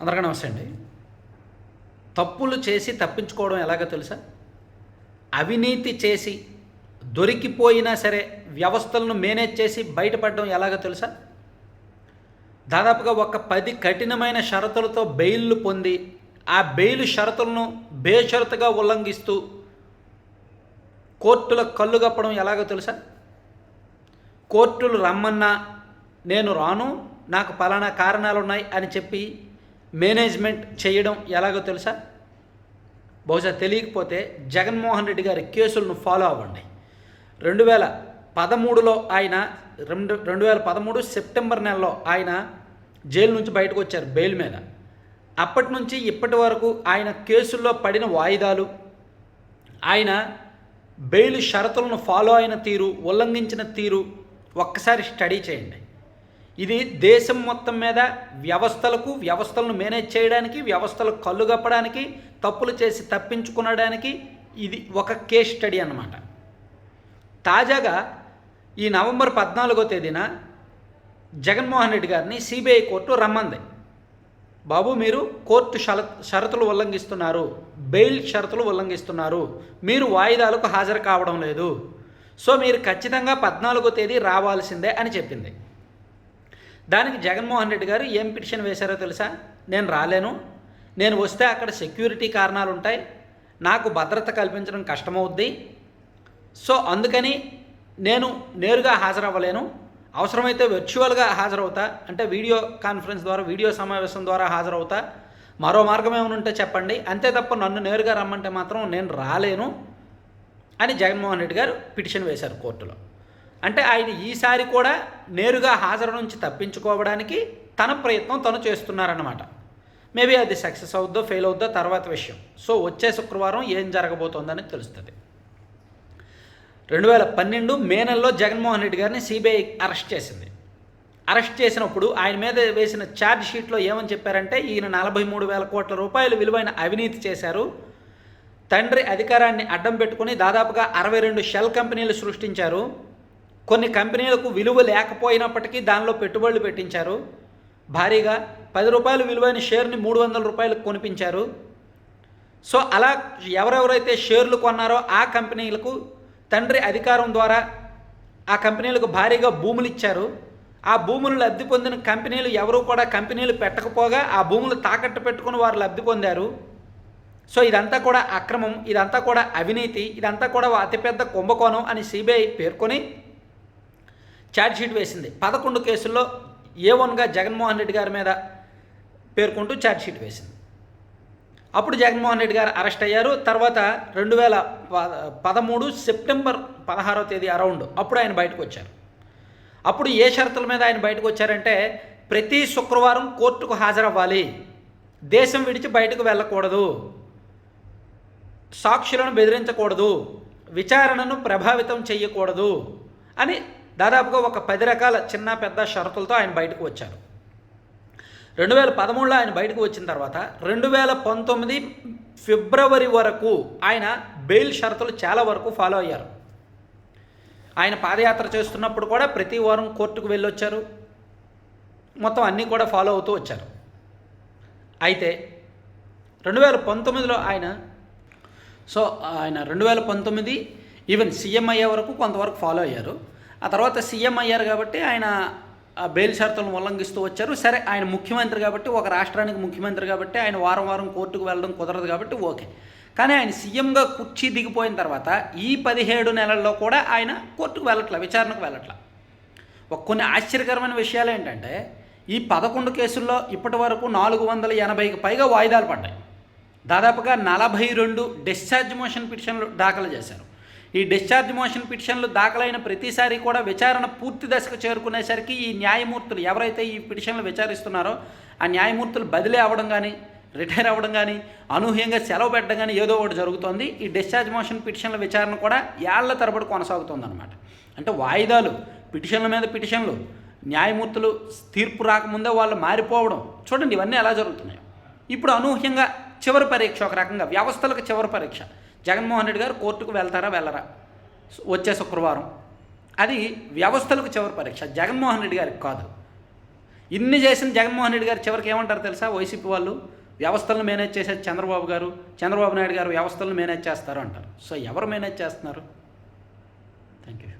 అందరికీ నమస్తే అండి. తప్పులు చేసి తప్పించుకోవడం ఎలాగో తెలుసా? అవినీతి చేసి దొరికిపోయినా సరే వ్యవస్థలను మేనేజ్ చేసి బయటపడడం ఎలాగో తెలుసా? దాదాపుగా ఒక పది కఠినమైన షరతులతో బెయిల్లు పొంది ఆ బెయిల్ షరతులను బేషరతుగా ఉల్లంఘిస్తూ కోర్టుల కళ్ళు కప్పడం ఎలాగో తెలుసా? కోర్టులు రమ్మన్నా నేను రాను నాకు పలానా కారణాలు ఉన్నాయి అని చెప్పి మేనేజ్మెంట్ చేయడం ఎలాగో తెలుసా? బహుశా తెలియకపోతే జగన్మోహన్ రెడ్డి గారి కేసులను ఫాలో అవ్వండి. రెండు వేల పదమూడులో ఆయన రెండు రెండు వేల పదమూడు సెప్టెంబర్ నెలలో ఆయన జైలు నుంచి బయటకు వచ్చారు బెయిల్ మీద. అప్పటి నుంచి ఇప్పటి వరకు ఆయన కేసుల్లో పడిన వాయిదాలు ఆయన బెయిల్ షరతులను ఫాలో అయిన తీరు ఉల్లంఘించిన తీరు ఒక్కసారి స్టడీ చేయండి. ఇది దేశం మొత్తం మీద వ్యవస్థలకు వ్యవస్థలను మేనేజ్ చేయడానికి వ్యవస్థలకు కళ్ళు కప్పడానికి తప్పులు చేసి తప్పించుకునడానికి ఇది ఒక కేస్ స్టడీ అన్నమాట. తాజాగా ఈ నవంబర్ పద్నాలుగో తేదీన జగన్మోహన్ రెడ్డి గారిని సిబిఐ కోర్టు రమ్మంది. బాబు మీరు కోర్టు షర షరతులు ఉల్లంఘిస్తున్నారు. బెయిల్ షరతులు ఉల్లంఘిస్తున్నారు. మీరు వాయిదాలకు హాజరు కావడం లేదు. సో మీరు ఖచ్చితంగా పద్నాలుగో తేదీ రావాల్సిందే అని చెప్పింది. దానికి జగన్మోహన్ రెడ్డి గారు ఏం పిటిషన్ వేశారో తెలుసా? నేను రాలేను. నేను వస్తే అక్కడ సెక్యూరిటీ కారణాలు ఉంటాయి. నాకు భద్రత కల్పించడం కష్టమవుద్ది. సో అందుకని నేను నేరుగా హాజరవ్వలేను. అవసరమైతే వర్చువల్గా హాజరవుతా. అంటే వీడియో కాన్ఫరెన్స్ ద్వారా వీడియో సమావేశం ద్వారా హాజరవుతా. మరో మార్గం ఏమైనా ఉంటే చెప్పండి. అంతే తప్ప నన్ను నేరుగా రమ్మంటే మాత్రం నేను రాలేను అని జగన్మోహన్ రెడ్డి గారు పిటిషన్ వేశారు కోర్టులో. అంటే ఆయన ఈసారి కూడా నేరుగా హాజరు నుంచి తప్పించుకోవడానికి తన ప్రయత్నం తను చేస్తున్నారన్నమాట. మేబీ అది సక్సెస్ అవుద్దో ఫెయిల్ అవుద్దో తర్వాత విషయం. సో వచ్చే శుక్రవారం ఏం జరగబోతోందని తెలుస్తుంది. రెండు వేల పన్నెండు మే నెలలో జగన్మోహన్ రెడ్డి గారిని సిబిఐ అరెస్ట్ చేసింది. అరెస్ట్ చేసినప్పుడు ఆయన మీద వేసిన ఛార్జ్ షీట్లో ఏమని చెప్పారంటే ఈయన నలభై మూడు వేల కోట్ల రూపాయలు విలువైన అవినీతి చేశారు. తండ్రి అధికారాన్ని అడ్డం పెట్టుకుని దాదాపుగా అరవై రెండు షెల్ కంపెనీలు సృష్టించారు. కొన్ని కంపెనీలకు విలువ లేకపోయినప్పటికీ దానిలో పెట్టుబడులు పెట్టించారు. భారీగా పది రూపాయలు విలువైన షేర్ని మూడు వందల రూపాయలకు కొనిపించారు. సో అలా ఎవరెవరైతే షేర్లు కొన్నారో ఆ కంపెనీలకు తండ్రి అధికారం ద్వారా ఆ కంపెనీలకు భారీగా భూములు ఇచ్చారు. ఆ భూములు లబ్ధి పొందిన కంపెనీలు ఎవరు కూడా కంపెనీలు పెట్టకపోగా ఆ భూములు తాకట్టు పెట్టుకుని వారు లబ్ధి పొందారు. సో ఇదంతా కూడా అక్రమం ఇదంతా కూడా అవినీతి ఇదంతా కూడా అతిపెద్ద కుంభకోణం అని సిబిఐ పేర్కొని ఛార్జ్షీట్ వేసింది. పదకొండు కేసుల్లో ఏ వన్గా జగన్మోహన్ రెడ్డి గారి మీద పేర్కొంటూ ఛార్జ్షీట్ వేసింది. అప్పుడు జగన్మోహన్ రెడ్డి గారు అరెస్ట్ అయ్యారు. తర్వాత రెండు వేల పదమూడు సెప్టెంబర్ పదహారో తేదీ అరౌండ్ అప్పుడు ఆయన బయటకు వచ్చారు. అప్పుడు ఏ షరతుల మీద ఆయన బయటకు వచ్చారంటే ప్రతి శుక్రవారం కోర్టుకు హాజరవ్వాలి. దేశం విడిచి బయటకు వెళ్ళకూడదు. సాక్షులను బెదిరించకూడదు. విచారణను ప్రభావితం చేయకూడదు అని దాదాపుగా ఒక పది రకాల చిన్న పెద్ద షరతులతో ఆయన బయటకు వచ్చారు. రెండు వేల పదమూడులో ఆయన బయటకు వచ్చిన తర్వాత రెండు వేల పంతొమ్మిది ఫిబ్రవరి వరకు ఆయన బెయిల్ షరతులు చాలా వరకు ఫాలో అయ్యారు. ఆయన పాదయాత్ర చేస్తున్నప్పుడు కూడా ప్రతి వారం కోర్టుకు వెళ్ళొచ్చారు. మొత్తం అన్నీ కూడా ఫాలో అవుతూ వచ్చారు. అయితే రెండు వేల పంతొమ్మిదిలో ఆయన సో ఆయన రెండు వేల పంతొమ్మిది ఈవెన్ సీఎం అయ్యే వరకు కొంతవరకు ఫాలో అయ్యారు. ఆ తర్వాత సీఎం అయ్యారు కాబట్టి ఆయన బెయిల్ షరతులను ఉల్లంఘిస్తూ వచ్చారు. సరే ఆయన ముఖ్యమంత్రి కాబట్టి ఒక రాష్ట్రానికి ముఖ్యమంత్రి కాబట్టి ఆయన వారం వారం కోర్టుకు వెళ్ళడం కుదరదు కాబట్టి ఓకే. కానీ ఆయన సీఎంగా కుర్చీ దిగిపోయిన తర్వాత ఈ పదిహేడు నెలల్లో కూడా ఆయన కోర్టుకు వెళ్ళట్ల విచారణకు వెళ్ళట్ల. ఒక కొన్ని ఆశ్చర్యకరమైన విషయాలు ఏంటంటే ఈ పదకొండు కేసుల్లో ఇప్పటి వరకు నాలుగు వందల ఎనభైకి పైగా వాయిదాలు పడ్డాయి. దాదాపుగా నలభై రెండు డిశ్చార్జ్ మోషన్ పిటిషన్లు దాఖలు చేశారు. ఈ డిశ్చార్జ్ మోషన్ పిటిషన్లు దాఖలైన ప్రతిసారి కూడా విచారణ పూర్తి దశకు చేరుకునేసరికి ఈ న్యాయమూర్తులు ఎవరైతే ఈ పిటిషన్లు విచారిస్తున్నారో ఆ న్యాయమూర్తులు బదిలీ అవ్వడం కానీ రిటైర్ అవ్వడం కానీ అనూహ్యంగా సెలవు పెట్టడం కానీ ఏదో ఒకటి జరుగుతోంది. ఈ డిశ్చార్జ్ మోషన్ పిటిషన్ల విచారణ కూడా ఏళ్ళ తరబడి కొనసాగుతుందన్నమాట. అంటే వాయిదాలు పిటిషన్ల మీద పిటిషన్లు న్యాయమూర్తులు తీర్పు రాకముందే వాళ్ళు మారిపోవడం చూడండి ఇవన్నీ ఎలా జరుగుతున్నాయి. ఇప్పుడు అనూహ్యంగా చివరి పరీక్ష ఒక రకంగా వ్యవస్థలకు చివరి పరీక్ష. జగన్మోహన్ రెడ్డి గారు కోర్టుకు వెళ్తారా వెళ్ళరా? వచ్చే శుక్రవారం. అది వ్యవస్థలకు చివరి పరీక్ష. జగన్మోహన్ రెడ్డి గారికి కాదు. ఇన్ని చేసిన జగన్మోహన్ రెడ్డి గారు చివరికి ఏమంటారు తెలుసా? వైసీపీ వాళ్ళు వ్యవస్థలను మేనేజ్ చేసేది చంద్రబాబు గారు చంద్రబాబు నాయుడు గారు వ్యవస్థలను మేనేజ్ చేస్తారు అంటారు. సో ఎవరు మేనేజ్ చేస్తున్నారు? Thank you